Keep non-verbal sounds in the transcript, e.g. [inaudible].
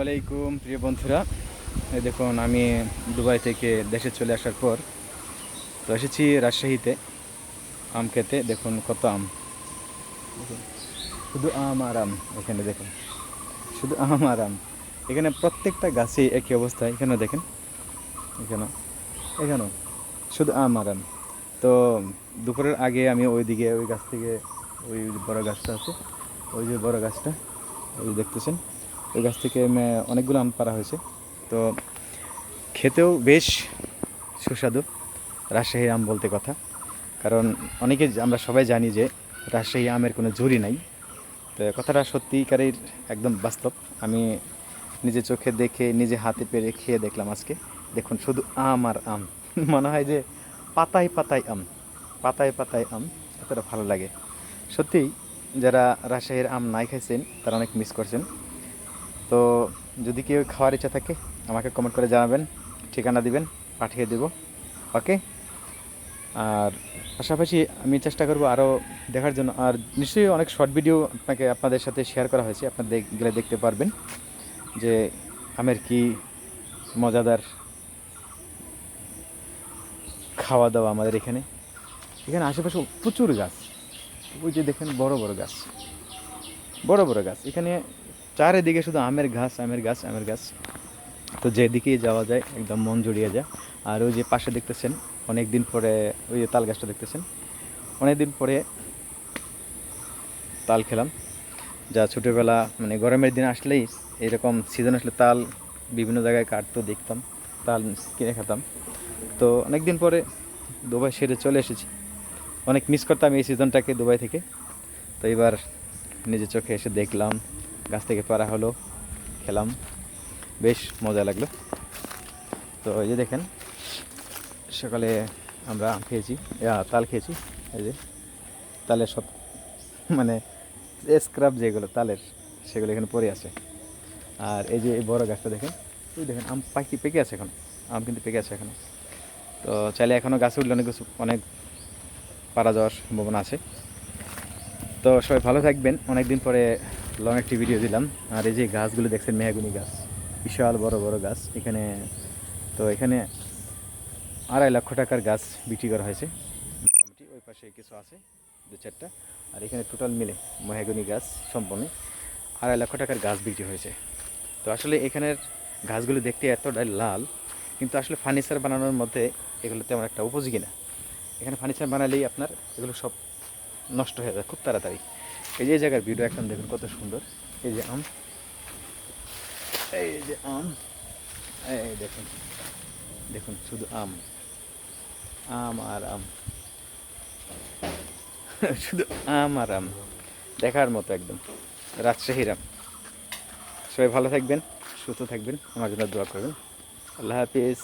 আলাইকুম, প্রিয় বন্ধুরা। দেখুন, আমি দুবাই থেকে দেশে চলে আসার পর তো এসেছি রাজশাহীতে, আম খেতে। দেখুন কত আম। শুধু আম আর আম এখানে দেখুন। শুধু আম আর আম। এখানে প্রত্যেকটা গাছে একই অবস্থা। এখানে দেখেন। এখানে এখানেও। শুধু আম আর আম। তো দুপুরের আগে আমি ওইদিকে, ওই গাছ থেকে, ওই বড় গাছটা আছে, ওই যে বড় গাছটা ওই দেখতেছেন। ওই গাছ থেকে অনেকগুলো আম পাড়া হয়েছে। তো খেতেও বেশ সুস্বাদু রাজশাহীর আম বলতে কথা। কারণ অনেকে আমরা সবাই জানি যে রাজশাহী আমের কোনো জুরি নাই। তো কথাটা সত্যিকারের একদম বাস্তব। আমি নিজে চোখে দেখে, নিজে হাতে পেরে খেয়ে দেখলাম আজকে। দেখুন, শুধু আম আর আম। [laughs] মনে হয় যে পাতায় পাতায় আম। পাতায় পাতায় আম। এতটা ভালো লাগে। সত্যিই যারা রাজশাহীর আম নাই খাইছেন, তারা অনেক মিস করছেন। তো যদি কেউ খাওয়ার ইচ্ছা থাকে, আমাকে কমেন্ট করে জানাবেন, ঠিকানা দিবেন, পাঠিয়ে দেব ওকে আর পাশাপাশি আমি চেষ্টা করব আরও দেখার জন্য, আর নিশ্চয়ই অনেক শর্ট ভিডিও আপনাকে আপনাদের সাথে শেয়ার করা হয়েছে, আপনারা দেখ- গেলে দেখতে পারবেন যে আমের কি মজাদার খাওয়া দাওয়া আমাদের এখানে। এখানে আশেপাশে প্রচুর গাছ, ওই যে দেখেন বড় বড় গাছ, বড় বড় গাছ। এখানে চারিদিকে শুধু আমের গাছ আমের গাছ আমের গাছ। তো যেদিকেই যাওয়া যায়, একদম মন জড়িয়ে যায়। আর ওই যে পাশে দেখতেছেন অনেক দিন পরে ওই যে তাল গাছটা দেখতেছেন অনেক দিন পরে তাল খেলাম। যা ছোটোবেলা মানে গরমের দিন আসলেই এরকম সিজন আসলে তাল বিভিন্ন জায়গায় কাটতো, দেখতাম, তাল কিনে খেতাম। তো অনেক দিন পরে দুবাই সেরে চলে এসেছি। অনেক মিস করতাম এই সিজনটাকে দুবাই থেকে। তো এবার নিজের চোখে এসে দেখলাম গাছ থেকে পারা হলো, খেলাম। বেশ মজা লাগল। তো এই যে দেখেন, সকালে আমরা আম খেয়েছি তাল খেয়েছি, এই যে তালের সব মানে স্ক্রাব যেগুলো তালের, সেগুলো এখানে পড়ে আছে। আর এই যে এই বড় গাছটা দেখেন ওই দেখেন, আম পাখি পেকে আছে এখন, আম কিন্তু পেকে আছে এখনও তো চাইলে এখনও গাছে উঠলে অনেক কিছু, অনেক পারা যাওয়ার সম্ভাবনা আছে। তো সবাই ভালো থাকবেন অনেক দিন পরে লং একটি ভিডিও দিলাম। আর এই যে গাছগুলো দেখছেন, মেহাগুনি গাছ, বিশাল বড় বড় গাছ। এখানে, তো এখানে আড়াই লক্ষ টাকার গাছ বিক্রি করা হয়েছে। মোটামুটি ওই পাশে কিছু আছে, দু চারটা। আর এখানে টোটাল মিলে মেহাগুনি গাছ সম্পূর্ণ আড়াই লক্ষ টাকার গাছ বিক্রি হয়েছে। তো আসলে এখানের গাছগুলো দেখতে এতটাই লাল, কিন্তু আসলে ফার্নিচার বানানোর মধ্যে এগুলো তেমন একটা উপযোগী না। এখানে ফার্নিচার বানালেই আপনার এগুলো সব নষ্ট হয়ে যায় খুব তাড়াতাড়ি। এই যে জায়গার ভিডিও এখন দেখুন কত সুন্দর। এই যে আম। এই যে আম। এই দেখুন। দেখুন, শুধু আম। আম আর আম। [laughs] শুধু আম আর আম। দেখার মতো একদম। রাজশাহীর আম। সবাই ভালো থাকবেন, সুস্থ থাকবেন। আমার জন্য দোয়া করবেন। আল্লাহ হাফিজ।